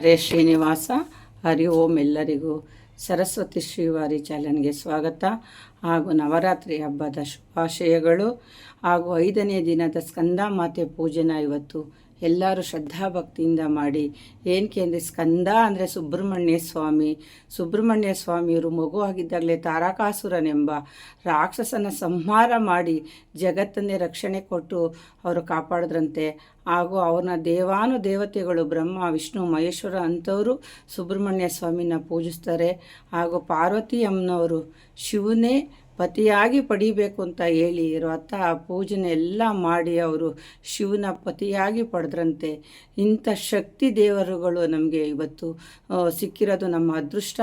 ಹರೇ ಶ್ರೀನಿವಾಸ, ಹರಿ ಓಂ ಎಲ್ಲರಿಗೂ ಸರಸ್ವತಿ ಶ್ರೀವಾರಿ ಚಾಲನ್ಗೆ ಸ್ವಾಗತ. ಹಾಗೂ ನವರಾತ್ರಿ ಹಬ್ಬದ ಶುಭಾಶಯಗಳು. ಹಾಗೂ ಐದನೇ ದಿನದ ಸ್ಕಂದ ಮಾತೆ ಪೂಜೆನ ಇವತ್ತು ಎಲ್ಲರೂ ಶ್ರದ್ಧಾಭಕ್ತಿಯಿಂದ ಮಾಡಿ ಏನಕ್ಕೆ ಅಂದರೆ ಸ್ಕಂದ ಅಂದರೆ ಸುಬ್ರಹ್ಮಣ್ಯ ಸ್ವಾಮಿ. ಸುಬ್ರಹ್ಮಣ್ಯ ಸ್ವಾಮಿಯವರು ಮಗು ಆಗಿದ್ದಾಗಲೇ ತಾರಕಾಸುರನೆಂಬ ರಾಕ್ಷಸನ ಸಂಹಾರ ಮಾಡಿ ಜಗತ್ತನ್ನೇ ರಕ್ಷಣೆ ಕೊಟ್ಟು ಅವರು ಕಾಪಾಡಿದ್ರಂತೆ. ಹಾಗೂ ಅವನ ದೇವಾನು ದೇವತೆಗಳು ಬ್ರಹ್ಮ, ವಿಷ್ಣು, ಮಹೇಶ್ವರ ಅಂಥವರು ಸುಬ್ರಹ್ಮಣ್ಯ ಸ್ವಾಮಿನ ಪೂಜಿಸ್ತಾರೆ. ಹಾಗೂ ಪಾರ್ವತಿ ಅಮ್ಮನವರು ಶಿವನೇ ಪತಿಯಾಗಿ ಪಡಿಬೇಕು ಅಂತ ಹೇಳಿ ವ್ರತ ಪೂಜನೆ ಎಲ್ಲ ಮಾಡಿ ಅವರು ಶಿವನ ಪತಿಯಾಗಿ ಪಡೆದ್ರಂತೆ. ಇಂಥ ಶಕ್ತಿ ದೇವರುಗಳು ನಮಗೆ ಇವತ್ತು ಸಿಕ್ಕಿರೋದು ನಮ್ಮ ಅದೃಷ್ಟ.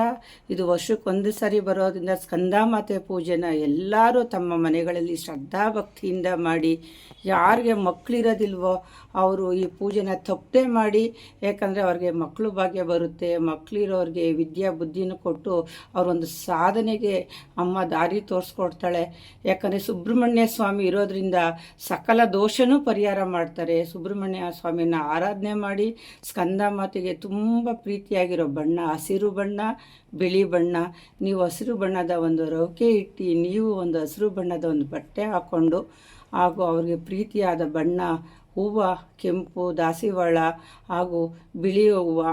ಇದು ವರ್ಷಕ್ಕೊಂದು ಸರಿ ಬರೋದ್ರಿಂದ ಸ್ಕಂದಾಮಾತೆ ಪೂಜೆನ ಎಲ್ಲರೂ ತಮ್ಮ ಮನೆಗಳಲ್ಲಿ ಶ್ರದ್ಧಾಭಕ್ತಿಯಿಂದ ಮಾಡಿ, ಯಾರಿಗೆ ಮಕ್ಕಳಿರೋದಿಲ್ವೋ ಅವರು ಈ ಪೂಜೆನ ತಪ್ಪದೆ ಮಾಡಿ, ಯಾಕಂದರೆ ಅವ್ರಿಗೆ ಮಕ್ಕಳು ಭಾಗ್ಯ ಬರುತ್ತೆ ಮಕ್ಕಳಿರೋರಿಗೆ ವಿದ್ಯಾ ಬುದ್ಧಿನೂ ಕೊಟ್ಟು ಅವರೊಂದು ಸಾಧನೆಗೆ ಅಮ್ಮ ದಾರಿ ತೋರಿಸ್ಕೊಡ್ತಾಳೆ. ಯಾಕಂದರೆ ಸುಬ್ರಹ್ಮಣ್ಯ ಸ್ವಾಮಿ ಇರೋದ್ರಿಂದ ಸಕಲ ದೋಷನೂ ಪರಿಹಾರ ಮಾಡ್ತಾರೆ. ಸುಬ್ರಹ್ಮಣ್ಯ ಸ್ವಾಮಿನ ಆರಾಧನೆ ಮಾಡಿ ಸ್ಕಂದ ಮಾತಿಗೆ ತುಂಬ ಪ್ರೀತಿಯಾಗಿರೋ ಬಣ್ಣ, ಹಸಿರು ಬಣ್ಣ, ಬಿಳಿ ಬಣ್ಣ. ನೀವು ಹಸಿರು ಬಣ್ಣದ ಒಂದು ರೌಕೆ ಇಟ್ಟು, ನೀವು ಒಂದು ಹಸಿರು ಬಣ್ಣದ ಒಂದು ಬಟ್ಟೆ ಹಾಕ್ಕೊಂಡು ಹಾಗೂ ಅವ್ರಿಗೆ ಪ್ರೀತಿಯಾದ ಬಣ್ಣ, ಹೂವು, ಕೆಂಪು, ದಾಸಿವಾಳ ಹಾಗೂ ಬಿಳಿ ಹೂವು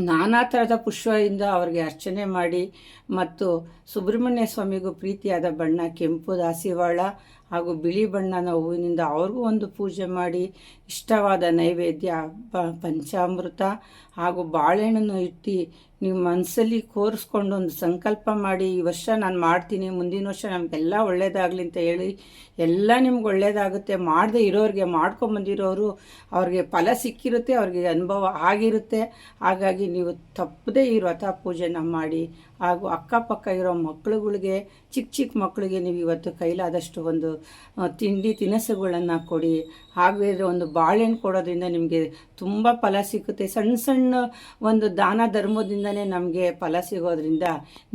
ನಾನಾ ಥರದ ಪುಷ್ಪದಿಂದ ಅವ್ರಿಗೆ ಅರ್ಚನೆ ಮಾಡಿ ಮತ್ತು ಸುಬ್ರಹ್ಮಣ್ಯ ಸ್ವಾಮಿಗೂ ಪ್ರೀತಿಯಾದ ಬಣ್ಣ ಕೆಂಪು ದಾಸಿವಾಳ ಹಾಗೂ ಬಿಳಿ ಬಣ್ಣನ ಹೂವಿನಿಂದ ಅವ್ರಿಗೂ ಒಂದು ಪೂಜೆ ಮಾಡಿ ಇಷ್ಟವಾದ ನೈವೇದ್ಯ ಪಂಚಾಮೃತ ಹಾಗೂ ಬಾಳೆಹಣ್ಣನ್ನು ಇಟ್ಟು ನೀವು ಮನಸ್ಸಲ್ಲಿ ಕೋರಿಸ್ಕೊಂಡು ಒಂದು ಸಂಕಲ್ಪ ಮಾಡಿ, ಈ ವರ್ಷ ನಾನು ಮಾಡ್ತೀನಿ, ಮುಂದಿನ ವರ್ಷ ನಮಗೆಲ್ಲ ಒಳ್ಳೇದಾಗಲಿ ಅಂತ ಹೇಳಿ, ಎಲ್ಲ ನಿಮ್ಗೆ ಒಳ್ಳೇದಾಗುತ್ತೆ, ಮಾಡದೆ ಇರೋರಿಗೆ ಮಾಡ್ಕೊಂಬಂದಿರೋರು ಅವ್ರಿಗೆ ಫಲ ಸಿಕ್ಕಿರುತ್ತೆ, ಅವ್ರಿಗೆ ಅನುಭವ ಆಗಿರುತ್ತೆ. ಹಾಗಾಗಿ ನೀವು ತಪ್ಪದೇ ಈ ವ್ರತ ಪೂಜೆನ ಮಾಡಿ, ಹಾಗೂ ಅಕ್ಕಪಕ್ಕ ಇರೋ ಮಕ್ಕಳುಗಳಿಗೆ ಚಿಕ್ಕ ಚಿಕ್ಕ ಮಕ್ಕಳಿಗೆ ನೀವು ಇವತ್ತು ಕೈಲಾದಷ್ಟು ಒಂದು ತಿಂಡಿ ತಿನಿಸುಗಳನ್ನು ಕೊಡಿ. ಹಾಗೆ ಒಂದು ಬಾಳೆಹಣ್ಣು ಕೊಡೋದ್ರಿಂದ ನಿಮಗೆ ತುಂಬ ಫಲ ಸಿಗುತ್ತೆ. ಸಣ್ಣ ಸಣ್ಣ ಒಂದು ದಾನ ಧರ್ಮದಿಂದನೇ ನಮಗೆ ಫಲ ಸಿಗೋದ್ರಿಂದ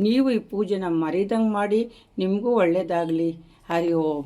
ನೀವು ಈ ಪೂಜೆನ ಮರಿದಂಗೆ ಮಾಡಿ ನಿಮಗೂ ಒಳ್ಳೆಯದಾಗಲಿ ಹರಿ ಓಂ.